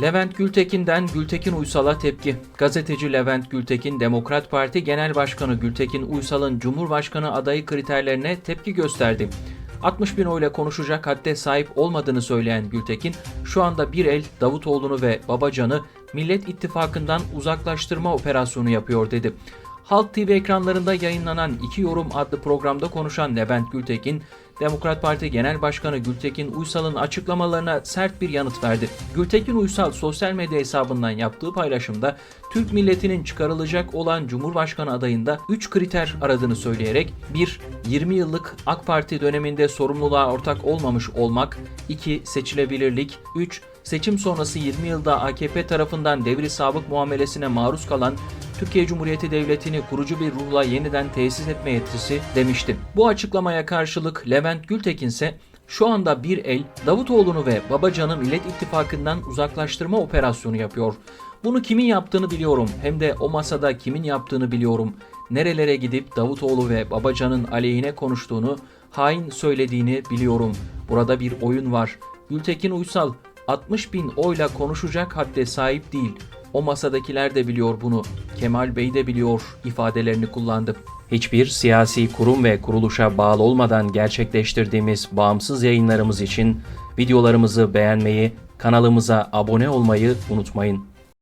Levent Gültekin'den Gültekin Uysal'a tepki. Gazeteci Levent Gültekin, Demokrat Parti Genel Başkanı Gültekin Uysal'ın Cumhurbaşkanı adayı kriterlerine tepki gösterdi. 60 bin oyla konuşacak hadde sahip olmadığını söyleyen Gültekin, şu anda bir el Davutoğlu'nu ve Babacan'ı Millet İttifakı'ndan uzaklaştırma operasyonu yapıyor dedi. Halk TV ekranlarında yayınlanan İki Yorum adlı programda konuşan Levent Gültekin, Demokrat Parti Genel Başkanı Gültekin Uysal'ın açıklamalarına sert bir yanıt verdi. Gültekin Uysal sosyal medya hesabından yaptığı paylaşımda Türk milletinin çıkarılacak olan Cumhurbaşkanı adayında 3 kriter aradığını söyleyerek 1. 20 yıllık AK Parti döneminde sorumluluğa ortak olmamış olmak 2. Seçilebilirlik 3. Seçim sonrası 20 yılda AKP tarafından devri sabık muamelesine maruz kalan Türkiye Cumhuriyeti Devleti'ni kurucu bir ruhla yeniden tesis etme yetkisi demişti. Bu açıklamaya karşılık Levent Gültekin ise şu anda bir el Davutoğlu'nu ve Babacan'ı Millet İttifakı'ndan uzaklaştırma operasyonu yapıyor. Bunu kimin yaptığını biliyorum hem de o masada kimin yaptığını biliyorum. Nerelere gidip Davutoğlu ve Babacan'ın aleyhine konuştuğunu, hain söylediğini biliyorum. Burada bir oyun var. Gültekin Uysal 60 bin oyla konuşacak hadde sahip değil. O masadakiler de biliyor bunu. Kemal Bey de biliyor ifadelerini kullandı. Hiçbir siyasi kurum ve kuruluşa bağlı olmadan gerçekleştirdiğimiz bağımsız yayınlarımız için videolarımızı beğenmeyi, kanalımıza abone olmayı unutmayın.